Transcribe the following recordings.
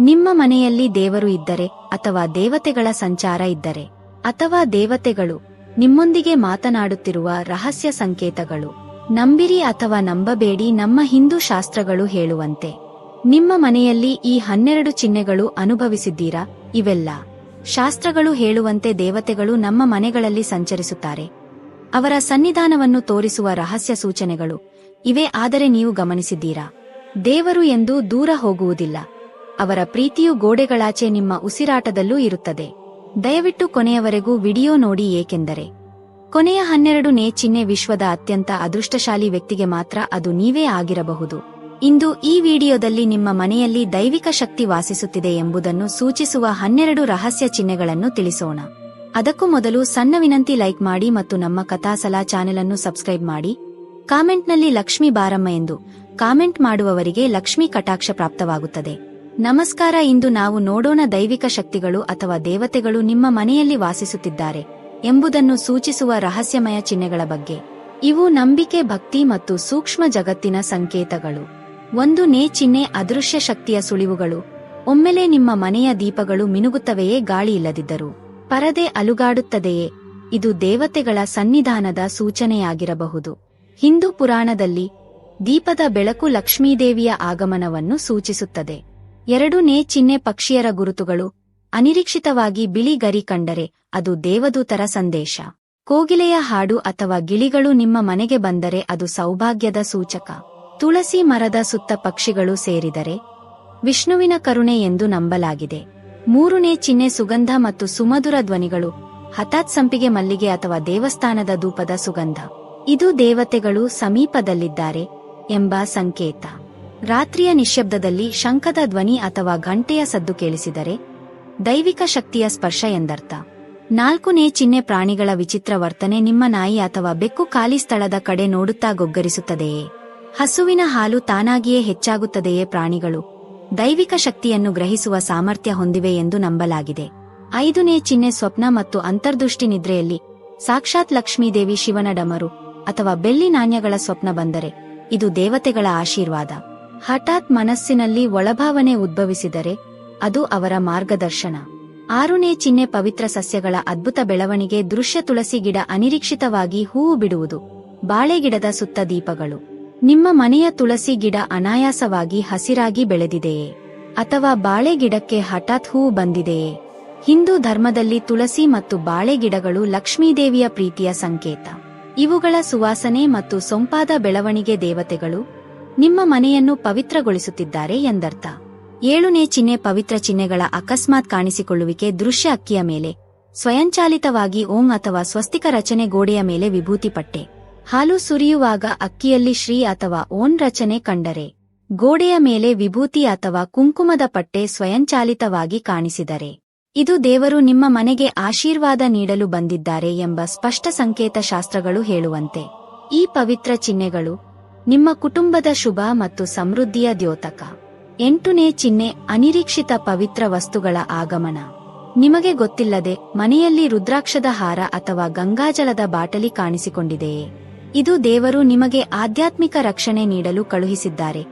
ನಿಮ್ಮ ಮನೆಯಲ್ಲಿ ದೇವರು ಇದ್ದರೆ ಅಥವಾ ದೇವತೆಗಳ ಸಂಚಾರ ಇದ್ದರೆ, ಅಥವಾ ದೇವತೆಗಳು ನಿಮ್ಮೊಂದಿಗೆ ಮಾತನಾಡುತ್ತಿರುವ ರಹಸ್ಯ ಸಂಕೇತಗಳು, ನಂಬಿರಿ ಅಥವಾ ನಂಬಬೇಡಿ ನಮ್ಮ ಹಿಂದೂ ಶಾಸ್ತ್ರಗಳು ಹೇಳುವಂತೆ. ನಿಮ್ಮ ಮನೆಯಲ್ಲಿ ಈ ಹನ್ನೆರಡು ಚಿಹ್ನೆಗಳು ಅನುಭವಿಸಿದ್ದೀರಾ? ಇವೆಲ್ಲ ಶಾಸ್ತ್ರಗಳು ಹೇಳುವಂತೆ ದೇವತೆಗಳು ನಮ್ಮ ಮನೆಗಳಲ್ಲಿ ಸಂಚರಿಸುತ್ತಾರೆ. ಅವರ ಸನ್ನಿಧಾನವನ್ನು ತೋರಿಸುವ ರಹಸ್ಯ ಸೂಚನೆಗಳು ಇವೆ, ಆದರೆ ನೀವು ಗಮನಿಸಿದ್ದೀರಾ? ದೇವರು ಎಂದು ದೂರ ಹೋಗುವುದಿಲ್ಲ. ಅವರ ಪ್ರೀತಿಯು ಗೋಡೆಗಳಾಚೆ ನಿಮ್ಮ ಉಸಿರಾಟದಲ್ಲೂ ಇರುತ್ತದೆ. ದಯವಿಟ್ಟು ಕೊನೆಯವರೆಗೂ ವಿಡಿಯೋ ನೋಡಿ ಏಕೆಂದರೆ, ಕೊನೆಯ ಹನ್ನೆರಡು ನೇ ಚಿಹ್ನೆ ವಿಶ್ವದ ಅತ್ಯಂತ ಅದೃಷ್ಟಶಾಲಿ ವ್ಯಕ್ತಿಗೆ ಮಾತ್ರ ಅದು ನೀವೇ ಆಗಿರಬಹುದು. ಇಂದು ಈ ವಿಡಿಯೋದಲ್ಲಿ ನಿಮ್ಮ ಮನೆಯಲ್ಲಿ ದೈವಿಕ ಶಕ್ತಿ ವಾಸಿಸುತ್ತಿದೆ ಎಂಬುದನ್ನು ಸೂಚಿಸುವ ಹನ್ನೆರಡು ರಹಸ್ಯ ಚಿಹ್ನೆಗಳನ್ನು ತಿಳಿಸೋಣ. ಅದಕ್ಕೂ ಮೊದಲು ಸಣ್ಣ ವಿನಂತಿ ಲೈಕ್ ಮಾಡಿ ಮತ್ತು ನಮ್ಮ ಕಥಾಸಲಾ ಚಾನೆಲ್ ಅನ್ನು ಸಬ್ಸ್ಕ್ರೈಬ್ ಮಾಡಿ. ಕಾಮೆಂಟ್ನಲ್ಲಿ ಲಕ್ಷ್ಮಿ ಬಾರಮ್ಮ ಎಂದು, ಕಾಮೆಂಟ್ ಮಾಡುವವರಿಗೆ ಲಕ್ಷ್ಮಿ ಕಟಾಕ್ಷ ಪ್ರಾಪ್ತವಾಗುತ್ತದೆ. ನಮಸ್ಕಾರ ಇಂದು ನಾವು ನೋಡೋಣ ದೈವಿಕ ಶಕ್ತಿಗಳು ಅಥವಾ ದೇವತೆಗಳು ನಿಮ್ಮ ಮನೆಯಲ್ಲಿ ವಾಸಿಸುತ್ತಿದ್ದಾರೆ ಎಂಬುದನ್ನು ಸೂಚಿಸುವ ರಹಸ್ಯಮಯ ಚಿಹ್ನೆಗಳ ಬಗ್ಗೆ. ಇವು ನಂಬಿಕೆ, ಭಕ್ತಿ ಮತ್ತು ಸೂಕ್ಷ್ಮ ಜಗತ್ತಿನ ಸಂಕೇತಗಳು. ಒಂದು ನೇ ಚಿಹ್ನೆ ಅದೃಶ್ಯ ಶಕ್ತಿಯ ಸುಳಿವುಗಳು. ಒಮ್ಮೆಲೆ ನಿಮ್ಮ ಮನೆಯ ದೀಪಗಳು ಮಿನುಗುತ್ತವೆಯೇ ಗಾಳಿ ಇಲ್ಲದಿದ್ದರು. ಪರದೆ ಅಲುಗಾಡುತ್ತದೆಯೇ? ಇದು ದೇವತೆಗಳ ಸನ್ನಿಧಾನದ ಸೂಚನೆಯಾಗಿರಬಹುದು. ಹಿಂದೂ ಪುರಾಣದಲ್ಲಿ ದೀಪದ ಬೆಳಕು ಲಕ್ಷ್ಮೀದೇವಿಯ ಆಗಮನವನ್ನು ಸೂಚಿಸುತ್ತದೆ. ಎರಡು ನೇ ಚಿಹ್ನೆ ಪಕ್ಷಿಯರ ಗುರುತುಗಳು. ಅನಿರೀಕ್ಷಿತವಾಗಿ ಬಿಳಿ ಗರಿ ಕಂಡರೆ ಅದು ದೇವದೂತರ ಸಂದೇಶ. ಕೋಗಿಲೆಯ ಹಾಡು ಅಥವಾ ಗಿಳಿಗಳು ನಿಮ್ಮ ಮನೆಗೆ ಬಂದರೆ ಅದು ಸೌಭಾಗ್ಯದ ಸೂಚಕ. ತುಳಸಿ ಮರದ ಸುತ್ತ ಪಕ್ಷಿಗಳು ಸೇರಿದರೆ ವಿಷ್ಣುವಿನ ಕರುಣೆ ಎಂದು ನಂಬಲಾಗಿದೆ. ಮೂರನೇ ಚಿಹ್ನೆ ಸುಗಂಧ ಮತ್ತು ಸುಮಧುರ ಧ್ವನಿಗಳು, ಹಠಾತ್ ಸಂಪಿಗೆ ಮಲ್ಲಿಗೆ ಅಥವಾ ದೇವಸ್ಥಾನದ ಧೂಪದ ಸುಗಂಧ. ಇದು ದೇವತೆಗಳು ಸಮೀಪದಲ್ಲಿದ್ದಾರೆ ಎಂಬ ಸಂಕೇತ. ರಾತ್ರಿಯ ನಿಶ್ಶಬ್ದದಲ್ಲಿ ಶಂಖದ ಧ್ವನಿ ಅಥವಾ ಘಂಟೆಯ ಸದ್ದು ಕೇಳಿಸಿದರೆ, ದೈವಿಕ ಶಕ್ತಿಯ ಸ್ಪರ್ಶ ಎಂದರ್ಥ. ನಾಲ್ಕನೇ ಚಿಹ್ನೆ ಪ್ರಾಣಿಗಳ ವಿಚಿತ್ರ ವರ್ತನೆ ನಿಮ್ಮ ನಾಯಿ ಅಥವಾ ಬೆಕ್ಕು ಖಾಲಿ ಸ್ಥಳದ ಕಡೆ ನೋಡುತ್ತಾ ಗೊಗ್ಗರಿಸುತ್ತದೆಯೇ? ಹಸುವಿನ ಹಾಲು ತಾನಾಗಿಯೇ ಹೆಚ್ಚಾಗುತ್ತದೆಯೇ ಪ್ರಾಣಿಗಳು? ದೈವಿಕ ಶಕ್ತಿಯನ್ನು ಗ್ರಹಿಸುವ ಸಾಮರ್ಥ್ಯ ಹೊಂದಿವೆ ಎಂದು ನಂಬಲಾಗಿದೆ. ಐದನೇ ಚಿಹ್ನೆ ಸ್ವಪ್ನ ಮತ್ತು ಅಂತರ್ದೃಷ್ಟಿ ನಿದ್ರೆಯಲ್ಲಿ ಸಾಕ್ಷಾತ್ ಲಕ್ಷ್ಮೀದೇವಿ ಶಿವನ ಡಮರು ಅಥವಾ ಬೆಳ್ಳಿ ನಾಣ್ಯಗಳ ಸ್ವಪ್ನ ಬಂದರೆ, ಇದು ದೇವತೆಗಳ ಆಶೀರ್ವಾದ. ಹಠಾತ್ ಮನಸ್ಸಿನಲ್ಲಿ ಒಳಭಾವನೆ ಉದ್ಭವಿಸಿದರೆ ಅದು ಅವರ ಮಾರ್ಗದರ್ಶನ. ಆರುನೇ ಚಿಹ್ನೆ ಪವಿತ್ರ ಸಸ್ಯಗಳ ಅದ್ಭುತ ಬೆಳವಣಿಗೆ ದೃಶ್ಯ ತುಳಸಿ ಗಿಡ ಅನಿರೀಕ್ಷಿತವಾಗಿ ಹೂವು ಬಿಡುವುದು ಬಾಳೆಗಿಡದ ಸುತ್ತ ದೀಪಗಳು. ನಿಮ್ಮ ಮನೆಯ ತುಳಸಿ ಗಿಡ ಅನಾಯಾಸವಾಗಿ ಹಸಿರಾಗಿ ಬೆಳೆದಿದೆಯೇ? ಅಥವಾ ಬಾಳೆ ಗಿಡಕ್ಕೆ ಹಠಾತ್ ಹೂವು ಬಂದಿದೆಯೇ? ಹಿಂದೂ ಧರ್ಮದಲ್ಲಿ ತುಳಸಿ ಮತ್ತು ಬಾಳೆ ಗಿಡಗಳು ಲಕ್ಷ್ಮೀದೇವಿಯ ಪ್ರೀತಿಯ ಸಂಕೇತ. ಇವುಗಳ ಸುವಾಸನೆ ಮತ್ತು ಸೊಂಪಾದ ಬೆಳವಣಿಗೆ ದೇವತೆಗಳು ನಿಮ್ಮ ಮನೆಯನ್ನು ಪವಿತ್ರಗೊಳಿಸುತ್ತಿದ್ದಾರೆ ಎಂದರ್ಥ. ಏಳುನೇ ಚಿಹ್ನೆ ಪವಿತ್ರ ಚಿಹ್ನೆಗಳ ಅಕಸ್ಮಾತ್ ಕಾಣಿಸಿಕೊಳ್ಳುವಿಕೆ ದೃಶ್ಯ ಅಕ್ಕಿಯ ಮೇಲೆ, ಸ್ವಯಂಚಾಲಿತವಾಗಿ ಓಂ ಅಥವಾ ಸ್ವಸ್ತಿಕ ರಚನೆ ಗೋಡೆಯ ಮೇಲೆ ವಿಭೂತಿ ಪಟ್ಟೆ ಹಾಲು ಸುರಿಯುವಾಗ ಅಕ್ಕಿಯಲ್ಲಿ ಶ್ರೀ ಅಥವಾ ಓನ್ ರಚನೆ ಕಂಡರೆ. ಗೋಡೆಯ ಮೇಲೆ ವಿಭೂತಿ ಅಥವಾ ಕುಂಕುಮದ ಪಟ್ಟೆ ಸ್ವಯಂಚಾಲಿತವಾಗಿ ಕಾಣಿಸಿದರೆ. ಇದು ದೇವರು ನಿಮ್ಮ ಮನೆಗೆ ಆಶೀರ್ವಾದ ನೀಡಲು ಬಂದಿದ್ದಾರೆ ಎಂಬ ಸ್ಪಷ್ಟ ಸಂಕೇತ ಶಾಸ್ತ್ರಗಳು ಹೇಳುವಂತೆ. ಈ ಪವಿತ್ರ ಚಿಹ್ನೆಗಳು ನಿಮ್ಮ ಕುಟುಂಬದ ಶುಭ ಮತ್ತು ಸಮೃದ್ಧಿಯ ದ್ಯೋತಕ. ಎಂಟನೇ ಚಿಹ್ನೆ, ಅನಿರೀಕ್ಷಿತ ಪವಿತ್ರ ವಸ್ತುಗಳ ಆಗಮನ. ನಿಮಗೆ ಗೊತ್ತಿಲ್ಲದೆ, ಮನೆಯಲ್ಲಿ ರುದ್ರಾಕ್ಷದ ಹಾರ ಅಥವಾ ಗಂಗಾಜಲದ ಬಾಟಲಿ ಕಾಣಿಸಿಕೊಂಡಿದೆಯೇ? ಇದು ದೇವರು ನಿಮಗೆ ಆಧ್ಯಾತ್ಮಿಕ ರಕ್ಷಣೆ ನೀಡಲು ಕಳುಹಿಸಿದ್ದಾರೆ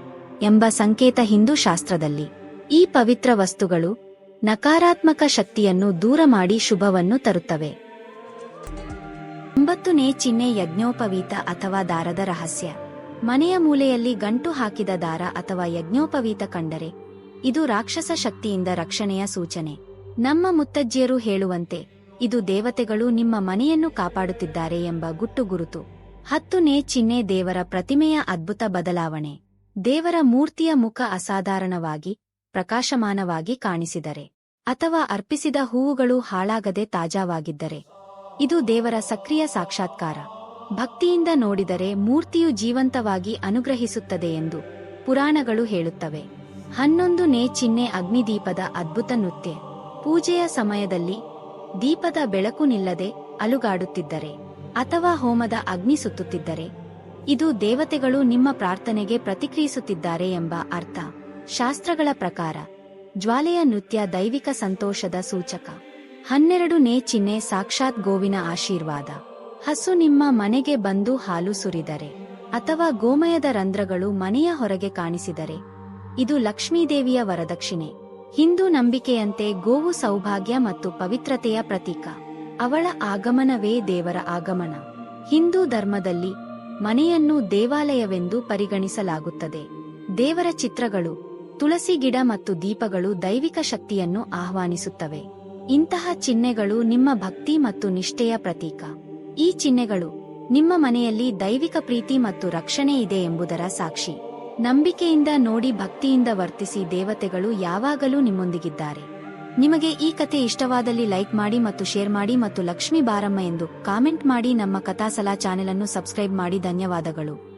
ಎಂಬ ಸಂಕೇತ ಹಿಂದೂ ಶಾಸ್ತ್ರದಲ್ಲಿ. ಈ ಪವಿತ್ರ ವಸ್ತುಗಳು ನಕಾರಾತ್ಮಕ ಶಕ್ತಿಯನ್ನು ದೂರ ಮಾಡಿ ಶುಭವನ್ನು ತರುತ್ತವೆ. ಒಂಬತ್ತನೇ ಚಿಹ್ನೆ, ಯಜ್ಞೋಪವೀತ ಅಥವಾ ದಾರದ ರಹಸ್ಯ. ಮನೆಯ ಮೂಲೆಯಲ್ಲಿ ಗಂಟು ಹಾಕಿದ ದಾರ ಅಥವಾ ಯಜ್ಞೋಪವೀತ ಕಂಡರೆ, ಇದು ರಾಕ್ಷಸ ಶಕ್ತಿಯಿಂದ ರಕ್ಷಣೆಯ ಸೂಚನೆ. ನಮ್ಮ ಮುತ್ತಜ್ಜಿಯರು ಹೇಳುವಂತೆ, ಇದು ದೇವತೆಗಳು ನಿಮ್ಮ ಮನೆಯನ್ನು ಕಾಪಾಡುತ್ತಿದ್ದಾರೆ ಎಂಬ ಗುಟ್ಟು ಗುರುತು. ಹತ್ತು ನೇ ಚಿಹ್ನೆ ದೇವರ ಪ್ರತಿಮೆಯ ಅದ್ಭುತ ಬದಲಾವಣೆ. ದೇವರ ಮೂರ್ತಿಯ ಮುಖ ಅಸಾಧಾರಣವಾಗಿ, ಪ್ರಕಾಶಮಾನವಾಗಿ ಕಾಣಿಸಿದರೆ, ಅಥವಾ ಅರ್ಪಿಸಿದ ಹೂವುಗಳು ಹಾಳಾಗದೆ ತಾಜಾವಾಗಿದ್ದರೆ, ಇದು ದೇವರ ಸಕ್ರಿಯ ಸಾಕ್ಷಾತ್ಕಾರ. ಭಕ್ತಿಯಿಂದ ನೋಡಿದರೆ ಮೂರ್ತಿಯು ಜೀವಂತವಾಗಿ ಅನುಗ್ರಹಿಸುತ್ತದೆ ಎಂದು ಪುರಾಣಗಳು ಹೇಳುತ್ತವೆ. ಹನ್ನೊಂದು ನೇ ಚಿಹ್ನೆ ಅಗ್ನಿದೀಪದ ಅದ್ಭುತ ನೃತ್ಯ. ಪೂಜೆಯ ಸಮಯದಲ್ಲಿ ದೀಪದ ಬೆಳಕು ನಿಲ್ಲದೆ ಅಲುಗಾಡುತ್ತಿದ್ದರೆ ಅಥವಾ ಹೋಮದ ಅಗ್ನಿ ಸುತ್ತುತ್ತಿದ್ದರೆ ಇದು ದೇವತೆಗಳು ನಿಮ್ಮ ಪ್ರಾರ್ಥನೆಗೆ ಪ್ರತಿಕ್ರಿಯಿಸುತ್ತಿದ್ದಾರೆ ಎಂಬ ಅರ್ಥ. ಶಾಸ್ತ್ರಗಳ ಪ್ರಕಾರ ಜ್ವಾಲೆಯ ನೃತ್ಯ ದೈವಿಕ ಸಂತೋಷದ ಸೂಚಕ. ಹನ್ನೆರಡು ನೇ ಚಿಹ್ನೆ ಸಾಕ್ಷಾತ್ ಗೋವಿನ ಆಶೀರ್ವಾದ. ಹಸು ನಿಮ್ಮ ಮನೆಗೆ ಬಂದು ಹಾಲು ಸುರಿದರೆ, ಅಥವಾ ಗೋಮಯದ ರಂಧ್ರಗಳು ಮನೆಯ ಹೊರಗೆ ಕಾಣಿಸಿದರೆ. ಇದು ಲಕ್ಷ್ಮೀದೇವಿಯ ವರದಕ್ಷಿಣೆ. ಹಿಂದೂ ನಂಬಿಕೆಯಂತೆ ಗೋವು ಸೌಭಾಗ್ಯ ಮತ್ತು ಪವಿತ್ರತೆಯ ಪ್ರತೀಕ. ಅವಳ ಆಗಮನವೇ ದೇವರ ಆಗಮನ. ಹಿಂದೂ ಧರ್ಮದಲ್ಲಿ ಮನೆಯನ್ನು ದೇವಾಲಯವೆಂದು ಪರಿಗಣಿಸಲಾಗುತ್ತದೆ. ದೇವರ ಚಿತ್ರಗಳು, ತುಳಸಿ ಗಿಡ ಮತ್ತು ದೀಪಗಳು ದೈವಿಕ ಶಕ್ತಿಯನ್ನು ಆಹ್ವಾನಿಸುತ್ತವೆ. ಇಂತಹ ಚಿಹ್ನೆಗಳು ನಿಮ್ಮ ಭಕ್ತಿ ಮತ್ತು ನಿಷ್ಠೆಯ ಪ್ರತೀಕ. ಈ ಚಿಹ್ನೆಗಳು ನಿಮ್ಮ ಮನೆಯಲ್ಲಿ ದೈವಿಕ ಪ್ರೀತಿ ಮತ್ತು ರಕ್ಷಣೆ ಇದೆ ಎಂಬುದರ ಸಾಕ್ಷಿ. ನಂಬಿಕೆಯಿಂದ ನೋಡಿ ಭಕ್ತಿಯಿಂದ ವರ್ತಿಸಿ ದೇವತೆಗಳು ಯಾವಾಗಲೂ ನಿಮ್ಮೊಂದಿಗಿದ್ದಾರೆ. ನಿಮಗೆ ಈ ಕತೆ ಇಷ್ಟವಾದಲ್ಲಿ ಲೈಕ್ ಮಾಡಿ ಮತ್ತು ಶೇರ್ ಮಾಡಿ ಮತ್ತು ಲಕ್ಷ್ಮೀ ಬಾರಮ್ಮ ಎಂದು ಕಾಮೆಂಟ್ ಮಾಡಿ ನಮ್ಮ ಕಥಾಸಲಾ ಚಾನೆಲ್ ಅನ್ನು ಸಬ್ಸ್ಕ್ರೈಬ್ ಮಾಡಿ ಧನ್ಯವಾದಗಳು.